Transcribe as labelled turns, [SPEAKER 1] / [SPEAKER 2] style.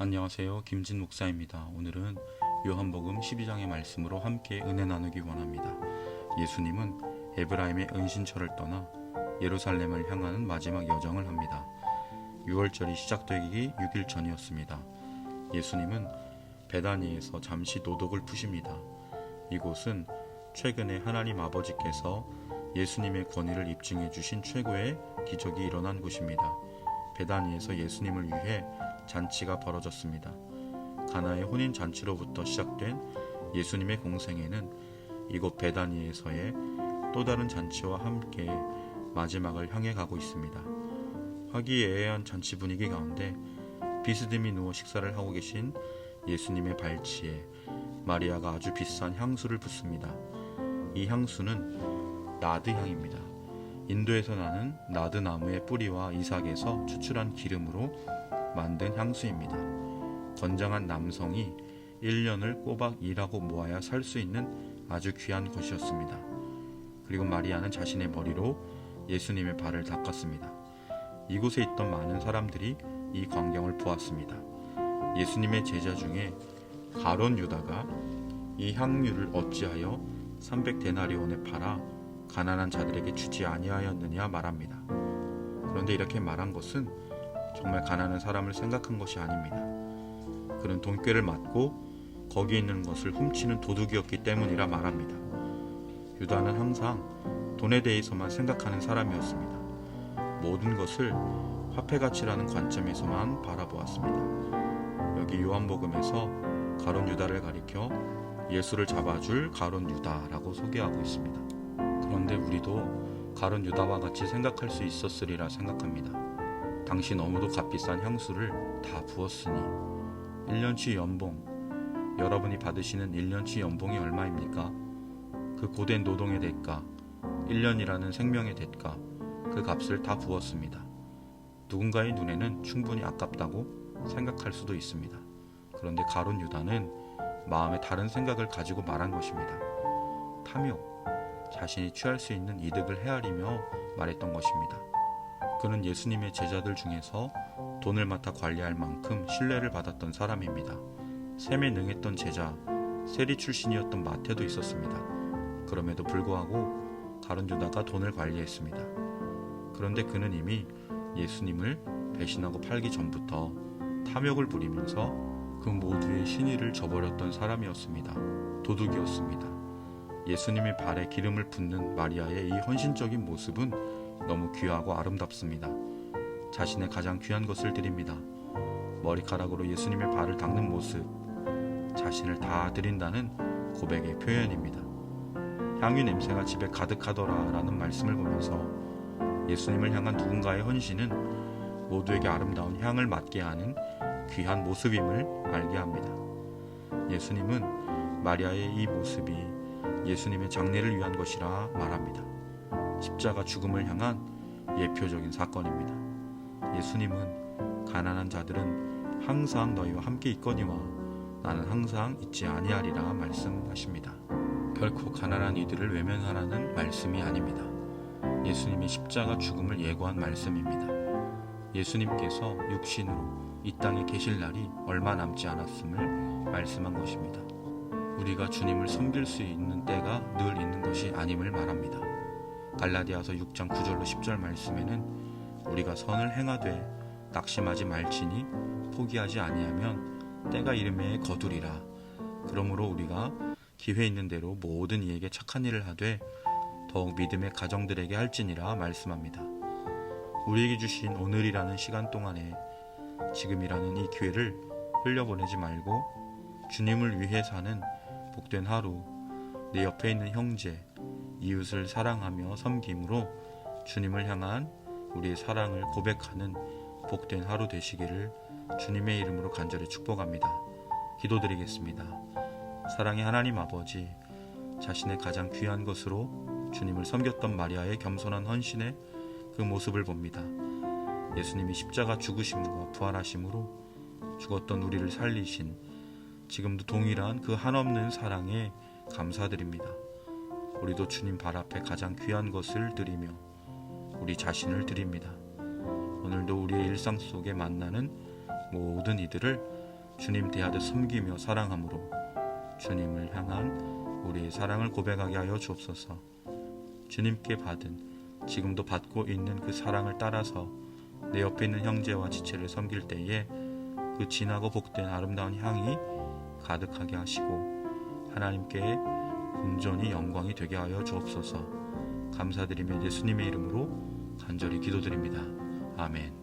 [SPEAKER 1] 안녕하세요. 김진 목사입니다. 오늘은 요한복음 12장의 말씀으로 함께 은혜 나누기 원합니다. 예수님은 에브라임의 은신처를 떠나 예루살렘을 향하는 마지막 여정을 합니다. 6월절이 시작되기 6일 전이었습니다. 예수님은 베다니에서 잠시 노독을 푸십니다. 이곳은 최근에 하나님 아버지께서 예수님의 권위를 입증해 주신 최고의 기적이 일어난 곳입니다. 베다니에서 예수님을 위해 잔치가 벌어졌습니다. 가나의 혼인 잔치로부터 시작된 예수님의 공생애는 이곳 베다니에서의 또 다른 잔치와 함께 마지막을 향해 가고 있습니다. 화기애애한 잔치 분위기 가운데 비스듬히 누워 식사를 하고 계신 예수님의 발치에 마리아가 아주 비싼 향수를 붓습니다. 이 향수는 나드 향입니다. 인도에서 나는 나드 나무의 뿌리와 이삭에서 추출한 기름으로 만든 향수입니다. 건장한 남성이 1년을 꼬박 일하고 모아야 살 수 있는 아주 귀한 것이었습니다. 그리고 마리아는 자신의 머리로 예수님의 발을 닦았습니다. 이곳에 있던 많은 사람들이 이 광경을 보았습니다. 예수님의 제자 중에 가론 유다가 이 향유를 어찌하여 300데나리온에 팔아 가난한 자들에게 주지 아니하였느냐 말합니다. 그런데 이렇게 말한 것은 정말 가난한 사람을 생각한 것이 아닙니다. 그는 돈꾀를 맞고 거기 있는 것을 훔치는 도둑이었기 때문이라 말합니다. 유다는 항상 돈에 대해서만 생각하는 사람이었습니다. 모든 것을 화폐 가치라는 관점에서만 바라보았습니다. 여기 요한복음에서 가론 유다를 가리켜 예수를 잡아줄 가론 유다라고 소개하고 있습니다. 그런데 우리도 가론 유다와 같이 생각할 수 있었으리라 생각합니다. 당시 너무도 값비싼 향수를 다 부었으니 1년치 연봉 여러분이 받으시는 1년치 연봉이 얼마입니까? 그 고된 노동의 대가 1년이라는 생명의 대가 그 값을 다 부었습니다. 누군가의 눈에는 충분히 아깝다고 생각할 수도 있습니다. 그런데 가론 유다는 마음에 다른 생각을 가지고 말한 것입니다. 탐욕, 자신이 취할 수 있는 이득을 헤아리며 말했던 것입니다. 그는 예수님의 제자들 중에서 돈을 맡아 관리할 만큼 신뢰를 받았던 사람입니다. 셈에 능했던 제자, 세리 출신이었던 마태도 있었습니다. 그럼에도 불구하고 가론 유다가 돈을 관리했습니다. 그런데 그는 이미 예수님을 배신하고 팔기 전부터 탐욕을 부리면서 그 모두의 신의를 저버렸던 사람이었습니다. 도둑이었습니다. 예수님의 발에 기름을 붓는 마리아의 이 헌신적인 모습은 너무 귀하고 아름답습니다. 자신의 가장 귀한 것을 드립니다. 머리카락으로 예수님의 발을 닦는 모습, 자신을 다 드린다는 고백의 표현입니다. 향유 냄새가 집에 가득하더라 라는 말씀을 보면서 예수님을 향한 누군가의 헌신은 모두에게 아름다운 향을 맡게 하는 귀한 모습임을 알게 합니다. 예수님은 마리아의 이 모습이 예수님의 장례를 위한 것이라 말합니다. 십자가 죽음을 향한 예표적인 사건입니다. 예수님은 가난한 자들은 항상 너희와 함께 있거니와 나는 항상 있지 아니하리라 말씀하십니다. 결코 가난한 이들을 외면하라는 말씀이 아닙니다. 예수님이 십자가 죽음을 예고한 말씀입니다. 예수님께서 육신으로 이 땅에 계실 날이 얼마 남지 않았음을 말씀한 것입니다. 우리가 주님을 섬길 수 있는 때가 늘 있는 것이 아님을 말합니다. 갈라디아서 6장 9절로 10절 말씀에는 우리가 선을 행하되 낙심하지 말지니 포기하지 아니하면 때가 이름에 거두리라. 그러므로 우리가 기회 있는 대로 모든 이에게 착한 일을 하되 더욱 믿음의 가정들에게 할지니라 말씀합니다. 우리에게 주신 오늘이라는 시간 동안에 지금이라는 이 기회를 흘려보내지 말고 주님을 위해 사는 복된 하루, 내 옆에 있는 형제, 이웃을 사랑하며 섬김으로 주님을 향한 우리의 사랑을 고백하는 복된 하루 되시기를 주님의 이름으로 간절히 축복합니다. 기도드리겠습니다. 사랑의 하나님 아버지, 자신의 가장 귀한 것으로 주님을 섬겼던 마리아의 겸손한 헌신의 그 모습을 봅니다. 예수님이 십자가 죽으심과 부활하심으로 죽었던 우리를 살리신 지금도 동일한 그 한없는 사랑에 감사드립니다. 우리도 주님 발 앞에 가장 귀한 것을 드리며 우리 자신을 드립니다. 오늘도 우리의 일상 속에 만나는 모든 이들을 주님 대하듯 섬기며 사랑함으로 주님을 향한 우리의 사랑을 고백하게 하여 주옵소서. 주님께 받은 지금도 받고 있는 그 사랑을 따라서 내 옆에 있는 형제와 지체를 섬길 때에 그 진하고 복된 아름다운 향이 가득하게 하시고 하나님께 온전히 영광이 되게 하여 주옵소서. 감사드리며 예수님의 이름으로 간절히 기도드립니다. 아멘.